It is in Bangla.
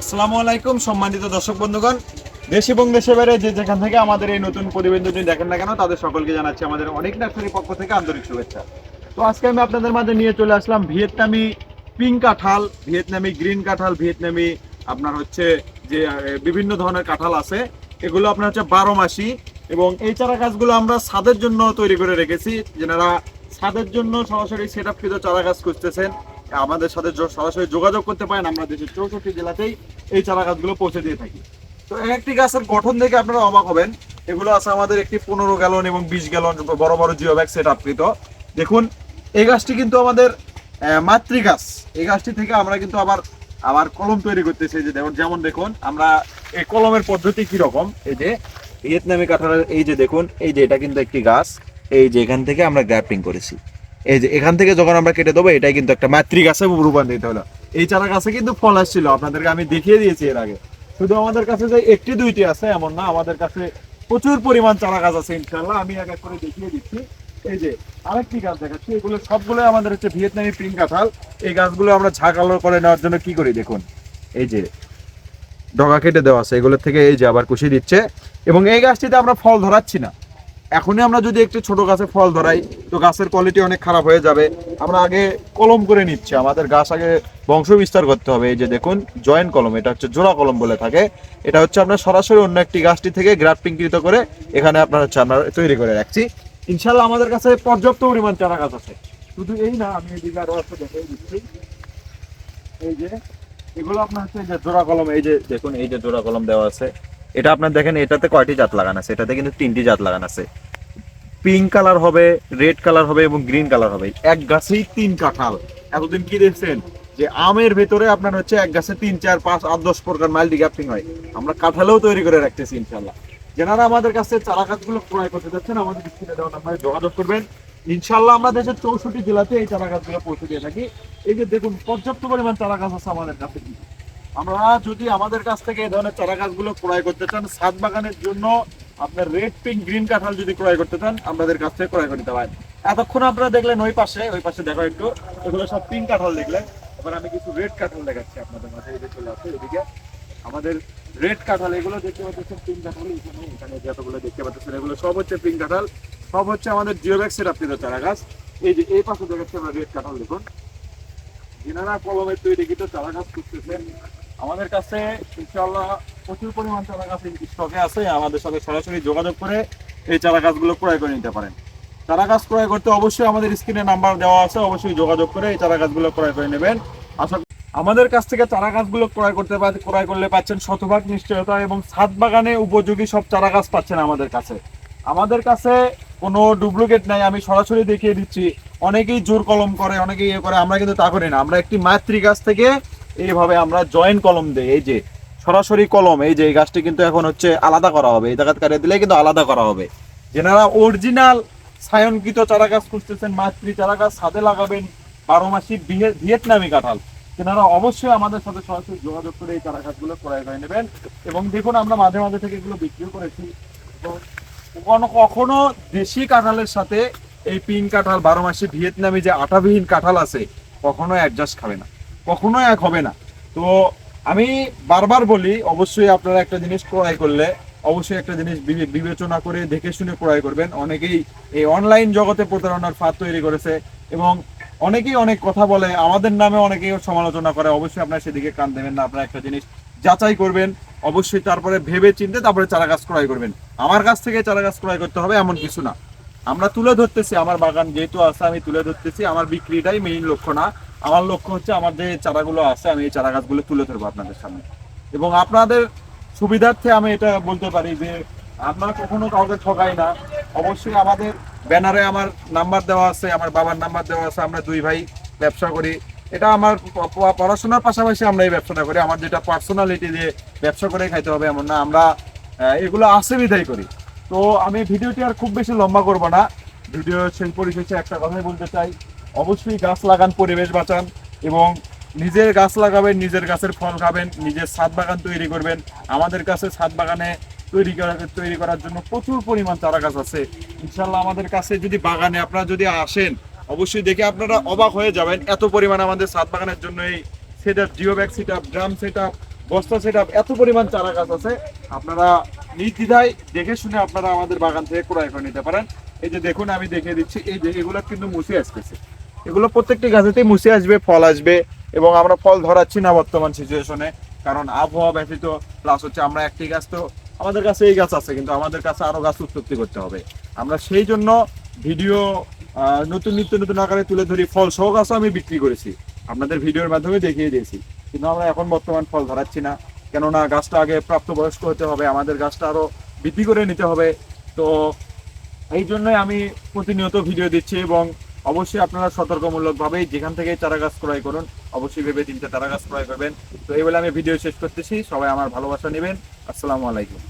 আসসালামু আলাইকুম, সম্মানিত দর্শক বন্ধুগণ। দেশ এবং দেশে বাইরে যে যেখান থেকে আমাদের এই নতুন প্রতিবেদনটি দেখেন না কেন, তাদের সকলকে জানাচ্ছি আমাদের অনেক নার্সারি পক্ষ থেকে আন্তরিক শুভেচ্ছা। তো আজকে আমি আপনাদের মাঝে নিয়ে চলে আসলাম ভিয়েতনামি পিঙ্ক কাঁঠাল, ভিয়েতনামি গ্রিন কাঁঠাল, ভিয়েতনামি আপনার হচ্ছে যে বিভিন্ন ধরনের কাঁঠাল আছে। এগুলো আপনার হচ্ছে বারো মাসি এবং এই চারা গাছগুলো আমরা ছাদের জন্য তৈরি করে রেখেছি। যেনারা ছাদের জন্য সরাসরি সেট আপ চারা গাছ খুঁজতেছেন আমাদের সাথে সরাসরি যোগাযোগ করতে পারেন। আমরা দেশের চৌষট্টি জেলাতেই এই চারা গাছগুলো পৌঁছে দিয়ে থাকি। তো এক একটি গাছের গঠন দেখে আপনারা অবাক হবেন। এগুলো আছে আমাদের একটি পনেরো গ্যালন এবং বিশ গ্যালন বড় বড় জিও ব্যাগ সেট আপকৃত দেখুন, এই গাছটি কিন্তু আমাদের মাতৃ গাছ এই গাছটি থেকে আমরা কিন্তু আবার আবার কলম তৈরি করতেছি। যে দেখুন, যেমন দেখুন, আমরা এই কলমের পদ্ধতি কি রকম এই যে ভিয়েতনামি কাঁঠালের, এই যে দেখুন, এই যে এটা কিন্তু একটি গাছ। এই যে এখান থেকে আমরা গ্রাফটিং করেছি। এই যে এখান থেকে যখন আমরা কেটে দেবো, এটাই কিন্তু একটা মাতৃ গাছে রূপান্তরিত হলো। এই চারা গাছে কিন্তু ফল আসছিল, আপনাদেরকে আমি দেখিয়ে দিয়েছি এর আগে। শুধু আমাদের কাছে যে একটি দুইটি আছে, এমন না, আমাদের কাছে প্রচুর পরিমাণ চারা গাছ আছে ইনশাল্লাহ আমি এক এক করে দেখিয়ে দিচ্ছি। এই যে আরেকটি গাছ দেখাচ্ছি, এগুলো সবগুলো আমাদের হচ্ছে ভিয়েতনামি পিঙ্ক কাঁঠাল। এই গাছগুলো আমরা ঝাঁকালো করে নেওয়ার জন্য কি করি দেখুন। এই যে ডগা কেটে দেওয়া আছে এগুলোর থেকে এই যে আবার কুশি দিচ্ছে। এবং এই গাছটিতে আমরা ফল ধরাচ্ছি না। এখনই আমরা যদি একটি ছোট গাছে ফল ধরাই, তো গাছের কোয়ালিটি অনেক খারাপ হয়ে যাবে। আমরা আগে কলম করে নিচ্ছি। আমাদের গাছ আগে বংশ বিস্তার করতে হবে। এই যে দেখুন জয়েন্ট কলম, এটা হচ্ছে জোড়া কলম বলে থাকে। এটা হচ্ছে আমরা সরাসরি অন্য একটি গাছটি থেকে গ্রাফটিংকৃত করে এখানে আপনার হচ্ছে আমরা তৈরি করে রাখছি। ইনশাল্লাহ আমাদের কাছে পর্যাপ্ত পরিমাণ চারা গাছ আছে। শুধু এই না, আমি আরও দিচ্ছি। এই যে, এগুলো আপনার হচ্ছে যে জোড়া কলম, এই যে দেখুন, এই যে জোড়া কলম দেওয়া আছে। এটা আপনার দেখেন, এটাতে কয়টি জাত লাগানো আছে? এটাতে কিন্তু তিনটি জাত লাগানো আছে। পিঙ্ক কালার হবে, রেড কালার হবে এবং গ্রিন কালার হবে। এক গাছেই তিন কাঁঠাল। এতদিন কি দেখছেন? যে আমের ভেতরে আপনার হচ্ছে এক গাছে তিন, চার, পাঁচ, আট, দশ প্রকার মাল্টি গ্যাপটিং হয়। আমরা কাঁঠালেও তৈরি করে রাখতেছি ইনশাল্লাহ যেনারা আমাদের কাছে চারা গাছগুলো ক্রয় করতে যাচ্ছেন, আমাদের স্ক্রিনে দেওয়া নাম্বারে যোগাযোগ করবেন। ইনশাল্লাহ আমরা দেশের চৌষট্টি জেলাতে এই চারা গাছগুলো পৌঁছে দিয়ে থাকি। এই যে দেখুন, পর্যাপ্ত পরিমাণ চারা গাছ আছে আমাদের কাছে। আমরা যদি আমাদের কাছ থেকে এই ধরনের চারা গাছগুলো ক্রয় করতে চান ছাদ বাগানের জন্য আপনার রেড পিঙ্ক গ্রিন কাঁঠাল যদি ক্রয় করতে চান, আমাদের কাছ থেকে ক্রয় করতে পারেন। এতক্ষণ আপনারা দেখলেন ওই পাশে ওই পাশে দেখো একটু, এগুলো সব পিঙ্ক কাঁঠাল দেখলেন। এবার আমি কিছু রেড কাঁঠাল দেখাচ্ছি আপনাদের মাঝে, এই চলে আসছে এদিকে। আমাদের রেড কাঁঠাল, এগুলো দেখতে পাচ্ছেন পিঙ্ক কাঁঠাল, এখানে এখানে যতগুলো দেখতে পাচ্ছেন, এগুলো সব হচ্ছে পিঙ্ক কাঁঠাল, সব হচ্ছে আমাদের জিওব্যাক্সের আপনাদের চারা গাছ, এই যে, এই পাশে দেখাচ্ছি আমরা রেড কাঁঠাল দেখুন। যিনারা কলমের তৈরিকৃত চারা গাছ আমাদের কাছে ইনশাআল্লাহ প্রচুর পরিমাণ চারা গাছ স্টকে আছে, আমাদের সাথে সরাসরি যোগাযোগ করে এই চারা গাছগুলো ক্রয় করে নিতে পারেন। চারা গাছ ক্রয় করতে অবশ্যই আমাদের স্ক্রিনে নাম্বার দেওয়া আছে, অবশ্যই যোগাযোগ করে এই চারা গাছগুলো ক্রয় করে নেবেন। আশা আমাদের কাছ থেকে চারা গাছগুলো ক্রয় করতে ক্রয় করলে পাচ্ছেন শতভাগ নিশ্চয়তা এবং ছাদ বাগানে উপযোগী সব চারা গাছ পাচ্ছেন আমাদের কাছে। আমাদের কাছে কোনো ডুপ্লিকেট নাই, আমি সরাসরি দেখিয়ে দিচ্ছি। অনেকেই জোর কলম করে, অনেকেই ইয়ে করে, আমরা কিন্তু তা করি না। আমরা একটি মাতৃ গাছ থেকে এইভাবে আমরা জয়েন্ট কলম দেই, এই যে সরাসরি কলম এই যে এই গাছটি কিন্তু এখন হচ্ছে আলাদা করা হবে, এই জায়গাত কাটিয়ে দিলে কিন্তু আলাদা করা হবে। যেনারা অরিজিনাল ছায়নকৃত চারা গাছ খুঁজতেছেন, মাতৃ চারা গাছ ছাদে লাগাবেন, বারো মাসি ভিয়ে- ভিয়েতনামি কাঁঠাল, তেনারা অবশ্যই আমাদের সাথে সরাসরি যোগাযোগ করে এই চারা গাছগুলো ক্রয় করে নেবেন। এবং দেখুন, আমরা মাঝে মাঝে থেকে এগুলো বিক্রিও করেছি। কখনো কখনো দেশি কাঁঠালের সাথে এই পিন কাঁঠাল, বারো মাসে ভিয়েতনামি যে আটাবিহীন কাঁঠাল আছে, কখনো অ্যাডজাস্ট খাবে না। কখনোই এক হবে না। তো আমি বারবার বলি, অবশ্যই আপনারা একটা জিনিস ক্রয় করলে অবশ্যই একটা জিনিস বিবে- বিবেচনা করে দেখে শুনে ক্রয় করবেন। অনেকেই এই অনলাইন জগতে প্রতারণার ফাঁদ তৈরি করেছে এবং অনেকেই অনেক কথা বলে, আমাদের নামে অনেকেই সমালোচনা করে। অবশ্যই আপনারা সেদিকে কান দেবেন না, আপনারা একটা জিনিস যাচাই করবেন, অবশ্যই তারপরে ভেবে চিনতে তারপরে চারা গাছ ক্রয় করবেন। আমার কাছ থেকে চারা গাছ ক্রয় করতে হবে এমন কিছু না। আমরা তুলে ধরতেছি, আমার বাগান যেহেতু আছে, আমি তুলে ধরতেছি, আমার বিক্রিটাই মেইন লক্ষ্য না। আমার লক্ষ্য হচ্ছে আমার যে চারাগুলো আছে, আমি এই চারা গাছগুলো তুলে ধরবো আপনাদের সামনে। এবং আপনাদের সুবিধার্থে আমি এটা বলতে পারি যে আমরা কখনো কাউকে ঠকাই না। অবশ্যই আমাদের ব্যানারে আমার নাম্বার দেওয়া আছে, আমার বাবার নাম্বার দেওয়া আছে, আমরা দুই ভাই ব্যবসা করি। এটা আমার পড়াশোনার পাশাপাশি আমরা এই ব্যবসাটা করি। আমার যেটা পার্সোনালিটি দিয়ে ব্যবসা করে খাইতে হবে এমন না, আমরা এগুলো আছে বিধাই করি। তো আমি ভিডিওটি আর খুব বেশি লম্বা করব না। ভিডিও শেষ পরিশেষে একটা কথাই বলতে চাই। অবশ্যই গাছ লাগান, পরিবেশ বাঁচান এবং নিজের গাছ লাগাবেন, নিজের গাছের ফল খাবেন, নিজের ছাদ বাগান তৈরি করবেন। আমাদের কাছে ছাদ বাগানে তৈরি করা, তৈরি করার জন্য প্রচুর পরিমাণ চারা গাছ আছে। ইনশাল্লাহ আমাদের কাছে যদি বাগানে আপনারা যদি আসেন, অবশ্যই দেখে আপনারা অবাক হয়ে যাবেন এত পরিমাণ আমাদের ছাদ বাগানের জন্য এই set up geo bag set up drum set up বস্তা সেট আপ এত পরিমাণ চারা গাছ আছে। আপনারা নির্দ্বিধায় দেখে শুনে আপনারা আমাদের বাগান থেকে ক্রয় করে নিতে পারেন। এই যে দেখুন, আমি দেখে দিচ্ছি, এই যে এগুলো কিন্তু মুছে আসতেছে। এগুলো প্রত্যেকটি গাছেতেই মুছে আসবে, ফল আসবে এবং আমরা ফল ধরাচ্ছি না বর্তমান সিচুয়েশনে কারণ আবহাওয়া ব্যতীত প্লাস হচ্ছে আমরা একটি গাছ তো আমাদের কাছে এই গাছ আছে, কিন্তু আমাদের কাছে আরও গাছ উৎপত্তি করতে হবে। আমরা সেই জন্য ভিডিও নতুন নিত্য নতুন আকারে তুলে ধরি ফল সহ গাছও আমি বিক্রি করেছি। আপনাদের ভিডিওর মাধ্যমে দেখিয়ে দিয়েছি। কিন্তু আমরা এখন বর্তমান ফল ধরাচ্ছি না। কেননা গাছটা আগে প্রাপ্তবয়স্ক হতে হবে, আমাদের গাছটা আরও বৃদ্ধি করে নিতে হবে। তো এই জন্যই আমি প্রতিনিয়ত ভিডিও দিচ্ছি এবং অবশ্যই আপনারা সতর্কমূলকভাবে যেখান থেকে চারা গাছ ক্রয় করুন, অবশ্যই ভেবে তিনটে চারা গাছ ক্রয় করবেন। তো এই বলে আমি ভিডিও শেষ করতেছি। সবাই আমার ভালোবাসা নেবেন। আসসালামু আলাইকুম।